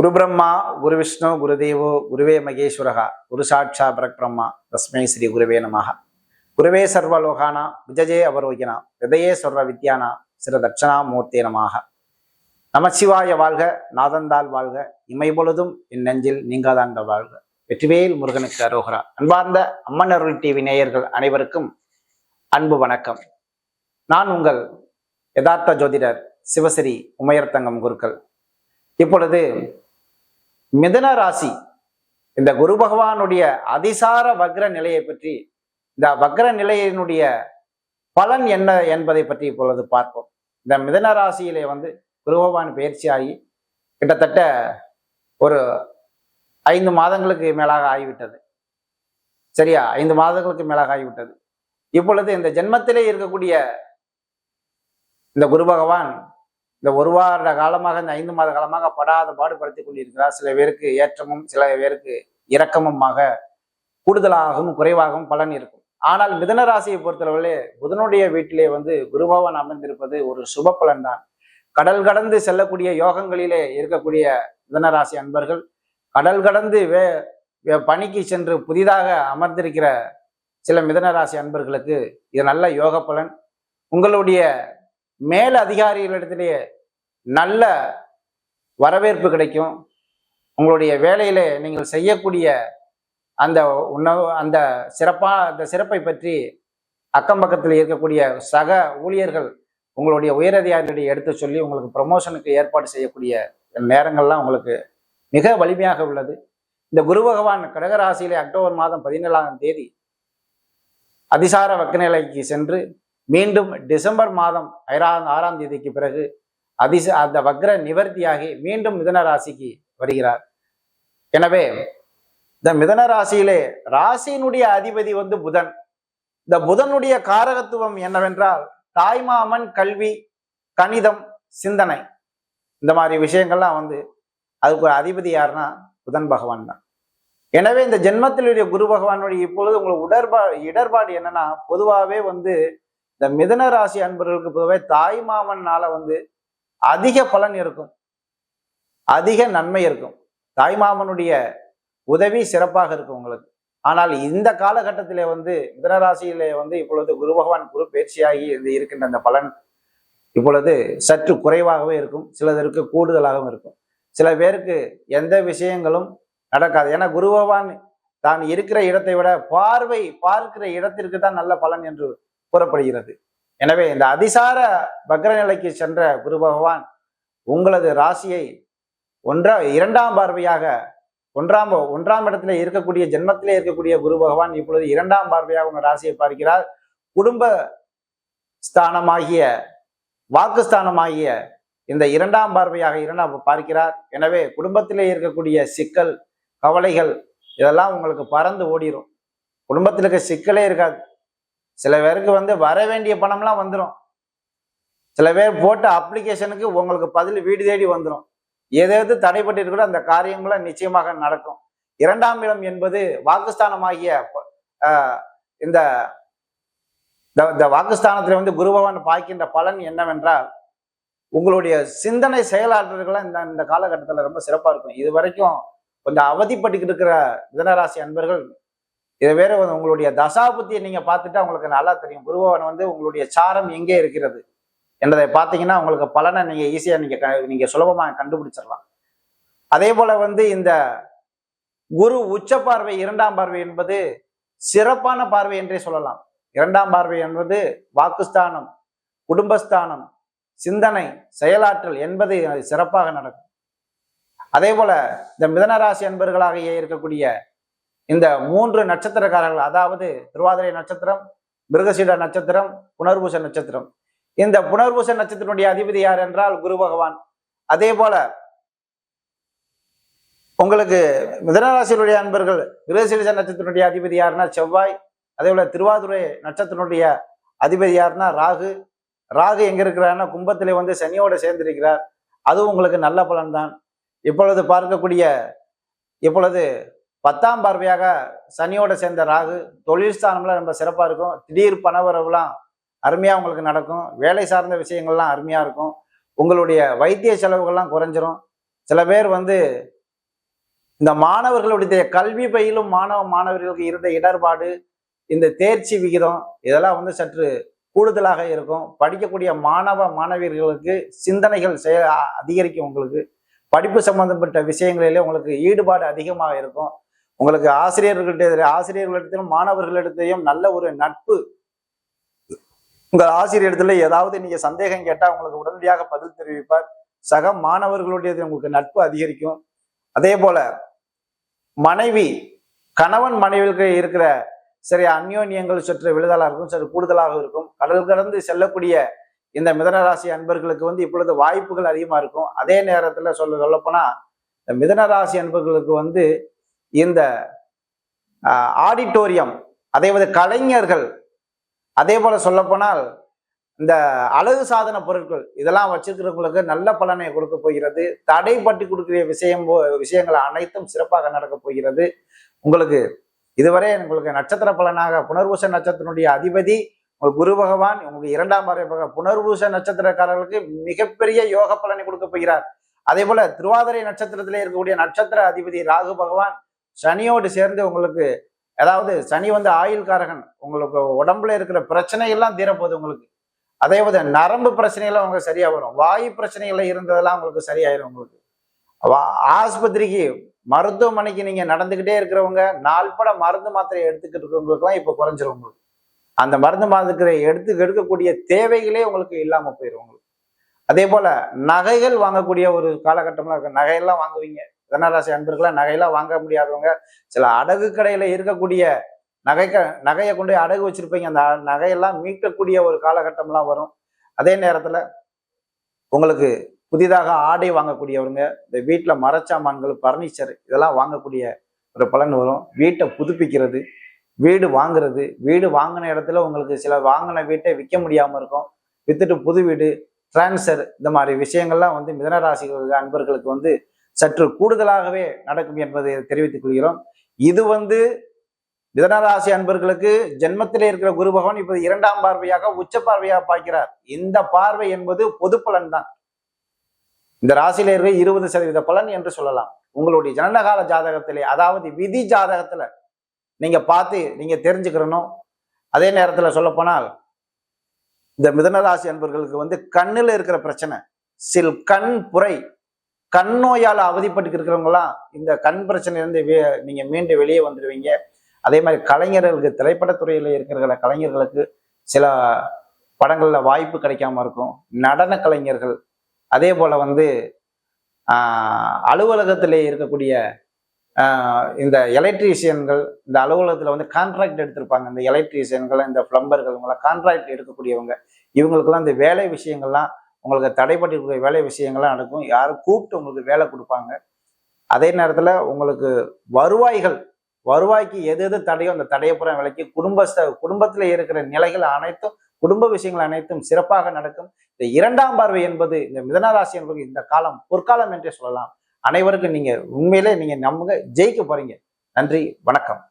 குரு பிரம்மா குரு விஷ்ணு குரு தேவோ குருவே மகேஸ்வரகா குரு சாட்சா பரக்பிரம்மா தஸ்மை ஸ்ரீ குருவே நமக குருவே சர்வலோகானா விஜயே அவரோகினா ஹிருதயே சர்வ வித்யானா சிற தட்சணா மூர்த்தே நமாக நமச்சிவாய வாழ்க நாதந்தால் வாழ்க இமை பொழுதும் என் நெஞ்சில் நீங்காதாண்ட வாழ்க. வெற்றிவேல் முருகனுக்கு அரோகரா. அன்பார்ந்த அம்மன் அருள் டிவி நேயர்கள் அனைவருக்கும் அன்பு வணக்கம். நான் உங்கள் யதார்த்த ஜோதிடர் சிவசிறி உமையர்த்தங்கம் குருக்கள். இப்பொழுது மிதுன ராசி இந்த குரு பகவானுடைய அதிசார வக்ர நிலையை பற்றி இந்த வக்ர நிலையினுடைய பலன் என்ன என்பதை பற்றி இப்பொழுது பார்ப்போம். இந்த மிதுன ராசியிலே வந்து குரு பகவான் பயிற்சியாகி கிட்டத்தட்ட ஒரு ஐந்து மாதங்களுக்கு மேலாக ஆகிவிட்டது. சரியா? ஐந்து மாதங்களுக்கு மேலாக ஆகிவிட்டது. இப்பொழுது இந்த ஜென்மத்திலே இருக்கக்கூடிய இந்த குரு பகவான் இந்த ஒரு வார காலமாக இந்த ஐந்து மாத காலமாக படாத பாடுபடுத்திக் கொண்டிருக்கிறார். சில பேருக்கு ஏற்றமும் சில பேருக்கு இரக்கமுமாக கூடுதலாகவும் குறைவாகவும் பலன் இருக்கும். ஆனால் மிதன ராசியை பொறுத்தளவிலே புதனுடைய வீட்டிலே வந்து குருபவன் அமர்ந்திருப்பது ஒரு சுப பலன் தான் கடல் கடந்து செல்லக்கூடிய யோகங்களிலே இருக்கக்கூடிய மிதன ராசி அன்பர்கள் கடல் கடந்து வே வே- பணிக்கு சென்று புதிதாக அமர்ந்திருக்கிற சில மிதன ராசி அன்பர்களுக்கு இது நல்ல யோக பலன். உங்களுடைய மேல் அதிகாரிகளிடத்திலேயே நல்ல வரவேற்பு கிடைக்கும். உங்களுடைய வேலையில நீங்கள் செய்யக்கூடிய அந்த உணவு அந்த சிறப்பா அந்த சிறப்பை பற்றி அக்கம் பக்கத்தில் இருக்கக்கூடிய சக ஊழியர்கள் உங்களுடைய உயரதிகாரிகளிடையே எடுத்து சொல்லி உங்களுக்கு ப்ரமோஷனுக்கு ஏற்பாடு செய்யக்கூடிய நேரங்கள்லாம் உங்களுக்கு மிக வலிமையாக உள்ளது. இந்த குரு பகவான் கடகராசியிலே அக்டோபர் மாதம் பதினேழாம் தேதி அதிசார வக்கநிலைக்கு சென்று மீண்டும் டிசம்பர் மாதம் ஐராம் ஆறாம் தேதிக்கு பிறகு அதிச அந்த வக்ர நிவர்த்தியாகி மீண்டும் மிதன ராசிக்கு வருகிறார். எனவே இந்த மிதன ராசியிலே ராசியினுடைய அதிபதி வந்து புதன். இந்த புதனுடைய காரகத்துவம் என்னவென்றால் தாய்மாமன் கல்வி கணிதம் சிந்தனை. இந்த மாதிரி விஷயங்கள்லாம் வந்து அதுக்கு ஒரு அதிபதி யாருன்னா புதன் பகவான் தான். எனவே இந்த ஜென்மத்திலுடைய குரு பகவானுடைய இப்பொழுது உங்களுக்கு உடற்பா இடர்பாடு என்னன்னா பொதுவாகவே வந்து இந்த மிதன ராசி அன்பர்களுக்கு பொதுவாக தாய் மாமன்னால வந்து அதிக பலன் இருக்கும். அதிக நன்மை இருக்கும். தாய் மாமனுடைய உதவி சிறப்பாக இருக்கும் உங்களுக்கு. ஆனால் இந்த காலகட்டத்திலே வந்து மிதன ராசியிலே வந்து இப்பொழுது குரு பகவான் குரு பயிற்சியாகி இந்த இருக்கின்ற அந்த பலன் இப்பொழுது சற்று குறைவாகவே இருக்கும். சிலதற்கு கூடுதலாகவும் இருக்கும். சில பேருக்கு எந்த விஷயங்களும் நடக்காது. ஏன்னா குரு பகவான் தான் இருக்கிற இடத்தை விட பார்வை பார்க்கிற இடத்திற்கு தான் நல்ல பலன் என்று கூறப்படுகிறது. எனவே இந்த அதிசார வக்ர நிலைக்கு சென்ற குரு பகவான் உங்களது ராசியை ஒன்றா இரண்டாம் பார்வையாக ஒன்றாம் ஒன்றாம் இடத்துல இருக்கக்கூடிய ஜென்மத்திலே இருக்கக்கூடிய குரு பகவான் இப்பொழுது இரண்டாம் பார்வையாக உங்கள் ராசியை பார்க்கிறார். குடும்ப ஸ்தானமாகிய வாக்குஸ்தானமாகிய இந்த இரண்டாம் பார்வையாக இரண்டாம் பார்க்கிறார். எனவே குடும்பத்திலே இருக்கக்கூடிய சிக்கல் கவலைகள் இதெல்லாம் உங்களுக்கு பறந்து ஓடிரும். குடும்பத்தில் இருக்க சிக்கலே இருக்காது. சில பேருக்கு வந்து வர வேண்டிய பணம்லாம் வந்துடும் சில பேர் போட்ட அப்ளிகேஷனுக்கு உங்களுக்கு பதில் வீடு தேடி வந்துடும் எதாவது தடைப்பட்டு இருக்கிறோ அந்த காரியங்களும் நிச்சயமாக நடக்கும். இரண்டாம் இடம் என்பது வாக்குஸ்தானமாகிய இந்த இந்த- இந்த வந்து குருபவன் பார்க்கின்ற பலன் என்னவென்றால் உங்களுடைய சிந்தனை செயலாற்றல்கள் இந்த இந்த காலகட்டத்தில் ரொம்ப சிறப்பாக இருக்கும். இது வரைக்கும் கொஞ்சம் அவதிப்பட்டுக்கிட்டு இருக்கிற மிதனராசி அன்பர்கள் இதை வேற உங்களுடைய தசாபத்தியை நீங்க பார்த்துட்டு உங்களுக்கு நல்லா தெரியும். குருபவன் வந்து உங்களுடைய சாரம் எங்கே இருக்கிறது? என்பதை பார்த்தீங்கன்னா உங்களுக்கு பலனை நீங்க ஈஸியா நீங்க நீங்க சுலபமாக கண்டுபிடிச்சிடலாம். அதே போல வந்து இந்த குரு உச்ச பார்வை இரண்டாம் பார்வை என்பது சிறப்பான பார்வை என்றே சொல்லலாம். இரண்டாம் பார்வை என்பது வாக்குஸ்தானம் குடும்பஸ்தானம் சிந்தனை செயலாற்றல் என்பது சிறப்பாக நடக்கும். அதே போல இந்த மிதனராசி அன்பர்களாக இருக்கக்கூடிய இந்த மூன்று நட்சத்திரக்காரர்கள் அதாவது திருவாதிரை நட்சத்திரம் மிருகசீட நட்சத்திரம் புனர்பூச நட்சத்திரம். இந்த புனர்பூச நட்சத்திரனுடைய அதிபதி யார் என்றால் குரு பகவான். அதே போல உங்களுக்கு மிதனராசியினுடைய அன்பர்கள் மிருகசீரிச நட்சத்திரனுடைய அதிபதி யாருன்னா செவ்வாய் அதே போல திருவாதுரை நட்சத்திரனுடைய அதிபதி யாருன்னா ராகு. ராகு எங்க இருக்கிறாருன்னா கும்பத்திலே வந்து சனியோட சேர்ந்திருக்கிறார். அதுவும் உங்களுக்கு நல்ல பலன்தான். இப்பொழுது பார்க்கக்கூடிய இப்பொழுது பத்தாம் பார்வையாக சனியோட சேர்ந்த ராகு தொழில் ஸ்தானம்லாம் ரொம்ப சிறப்பாக இருக்கும். திடீர் பணவரவுலாம் அருமையாக உங்களுக்கு நடக்கும். வேலை சார்ந்த விஷயங்கள்லாம் அருமையாக இருக்கும். உங்களுடைய வைத்திய செலவுகள்லாம் குறைஞ்சிரும். சில பேர் வந்து இந்த மாணவர்களுடைய கல்வி பயிலும் மாணவ மாணவர்களுக்கு இருந்த இடர்பாடு இந்த தேர்ச்சி விகிதம் இதெல்லாம் வந்து சற்று கூடுதலாக இருக்கும். படிக்கக்கூடிய மாணவ மாணவியர்களுக்கு சிந்தனைகள் செய அதிகரிக்கும் உங்களுக்கு. படிப்பு சம்பந்தப்பட்ட விஷயங்களிலே உங்களுக்கு ஈடுபாடு அதிகமாக இருக்கும். உங்களுக்கு ஆசிரியர்கள்ட்ட ஆசிரியர்களிடத்திலும் மாணவர்களிடத்தையும் நல்ல ஒரு நட்பு. உங்க ஆசிரியரிடத்துல ஏதாவது நீங்க சந்தேகம் கேட்டா உங்களுக்கு உடனடியாக பதில் தெரிவிப்பார். சக மாணவர்களுடைய உங்களுக்கு நட்பு அதிகரிக்கும். அதே போல மனைவி கணவன் மனைவிக்கு இருக்கிற சரி அந்யோன்யங்கள் சற்று விழுதலாக இருக்கும் சற்று கூடுதலாக இருக்கும். கடல் கடந்து செல்லக்கூடிய இந்த மிதனராசி அன்பர்களுக்கு வந்து இப்பொழுது வாய்ப்புகள் அதிகமாக இருக்கும். அதே நேரத்தில் சொல்ல சொல்லப்போனால் இந்த மிதனராசி அன்பர்களுக்கு வந்து இந்த ஆடிட்டோரியம் அதே போல கலைஞர்கள் அதே போல சொல்லப்போனால் இந்த அழகு சாதன பொருட்கள் இதெல்லாம் வச்சிருக்கிறவங்களுக்கு நல்ல பலனை கொடுக்க போகிறது. தடைப்பட்டு கொடுக்கிற விஷயம் போ- விஷயங்கள் அனைத்தும் சிறப்பாக நடக்க போகிறது. உங்களுக்கு இதுவரை உங்களுக்கு நட்சத்திர பலனாக புனர்பூச நட்சத்திரனுடைய அதிபதி உங்கள் குரு பகவான் உங்களுக்கு இரண்டாம் பார்வை புனர்பூச நட்சத்திரக்காரர்களுக்கு மிகப்பெரிய யோக பலனை கொடுக்க போகிறார். அதே போல திருவாதிரை நட்சத்திரத்திலே இருக்கக்கூடிய நட்சத்திர அதிபதி ராகு பகவான் சனியோடு சேர்ந்து உங்களுக்கு அதாவது சனி வந்து ஆயுள்காரகன் உங்களுக்கு உடம்புல இருக்கிற பிரச்சனை எல்லாம் தீரப்போகுது உங்களுக்கு. அதே போது நரம்பு பிரச்சனையெல்லாம் உங்களுக்கு சரியாக வரும் வாயு பிரச்சனைகள் இருந்ததெல்லாம் உங்களுக்கு சரியாயிரும் உங்களுக்கு. வா- ஆஸ்பத்திரிக்கு மருத்துவமனைக்கு நீங்கள் நடந்துக்கிட்டே இருக்கிறவங்க நாள்பட மருந்து மாத்திரை எடுத்துக்கிட்டு இருக்கிறவங்களுக்குலாம் இப்போ குறைஞ்சிரும் உங்களுக்கு. அந்த மருந்து மாத்திரை எடுத்து எடுக்கக்கூடிய தேவைகளே உங்களுக்கு இல்லாமல் போயிடும் உங்களுக்கு. அதே போல் நகைகள் வாங்கக்கூடிய ஒரு காலகட்டம்லாம் இருக்கு. நகையெல்லாம் வாங்குவீங்க. தனராசி அன்பர்களாக நகையெல்லாம் வாங்க முடியாதவங்க சில அடகு கடையில் இருக்கக்கூடிய நகைக்க நகையை கொண்டு போய் அடகு வச்சிருப்பீங்க. அந்த நகையெல்லாம் மீட்கக்கூடிய ஒரு காலகட்டம்லாம் வரும். அதே நேரத்தில் உங்களுக்கு புதிதாக ஆடை வாங்கக்கூடியவங்க இந்த வீட்டில் மரச்சாமான்கள் பர்னிச்சர் இதெல்லாம் வாங்கக்கூடிய ஒரு பலன் வரும். வீட்டை புதுப்பிக்கிறது வீடு வாங்குறது வீடு வாங்கின இடத்துல உங்களுக்கு சில வாங்கின வீட்டை விற்க முடியாமல் இருக்கும். வித்துட்டு புது வீடு டிரான்ஸ்ஃபர் இந்த மாதிரி விஷயங்கள்லாம் வந்து மிதனராசி அன்பர்களுக்கு வந்து சற்று கூடுதலாகவே நடக்கும் என்பதை தெரிவித்துக் கொள்கிறோம். இது வந்து மிதனராசி அன்பர்களுக்கு ஜென்மத்திலே இருக்கிற குரு பகவான் இப்போது இரண்டாம் பார்வையாக உச்ச பார்வையாக பார்க்கிறார். இந்த பார்வை என்பது பொது பலன் தான். இந்த ராசியில இருக்க இருபது சதவீத பலன் என்று சொல்லலாம். உங்களுடைய ஜனனகால ஜாதகத்திலே அதாவது விதி ஜாதகத்துல நீங்க பார்த்து நீங்க தெரிஞ்சுக்கிறணும். அதே நேரத்துல சொல்ல போனால் இந்த மிதனராசி அன்பர்களுக்கு வந்து கண்ணுல இருக்கிற பிரச்சனை சில் கண் புரை கண் நோயால் அவதிப்பட்டு இருக்கிறவங்களாம் இந்த கண் பிரச்சனையிலேருந்து வே- நீங்கள் மீண்டு வெளியே வந்துடுவீங்க. அதே மாதிரி கலைஞர்களுக்கு திரைப்படத்துறையில் இருக்கிற கலைஞர்களுக்கு சில படங்களில் வாய்ப்பு கிடைக்காம இருக்கும். நடன கலைஞர்கள் அதே போல் வந்து அலுவலகத்திலே இருக்கக்கூடிய இந்த எலக்ட்ரீஷியன்கள் இந்த அலுவலகத்தில் வந்து கான்ட்ராக்ட் எடுத்திருப்பாங்க. இந்த எலக்ட்ரீஷியன்கள் இந்த பிளம்பர்கள் இவங்களாம் கான்ட்ராக்ட் எடுக்கக்கூடியவங்க. இவங்களுக்கெல்லாம் இந்த வேலை விஷயங்கள்லாம் உங்களுக்கு தடைப்பட்டிருக்கிற வேலை விஷயங்கள்லாம் நடக்கும். யாரும் கூப்பிட்டு உங்களுக்கு வேலை கொடுப்பாங்க. அதே நேரத்தில் உங்களுக்கு வருவாய்கள் வருவாய்க்கு எது எது தடையோ அந்த தடையப்புறம் விலைக்கு குடும்பஸ்த குடும்பத்தில் இருக்கிற நிலைகள் அனைத்தும் குடும்ப விஷயங்கள் அனைத்தும் சிறப்பாக நடக்கும். இந்த இரண்டாம் பார்வை என்பது இந்த மிதனராசி என்பது இந்த காலம் பொற்காலம் என்றே சொல்லலாம். அனைவருக்கும் நீங்கள் உண்மையிலே நீங்கள் நம்புங்க ஜெயிக்க போறீங்க. நன்றி வணக்கம்.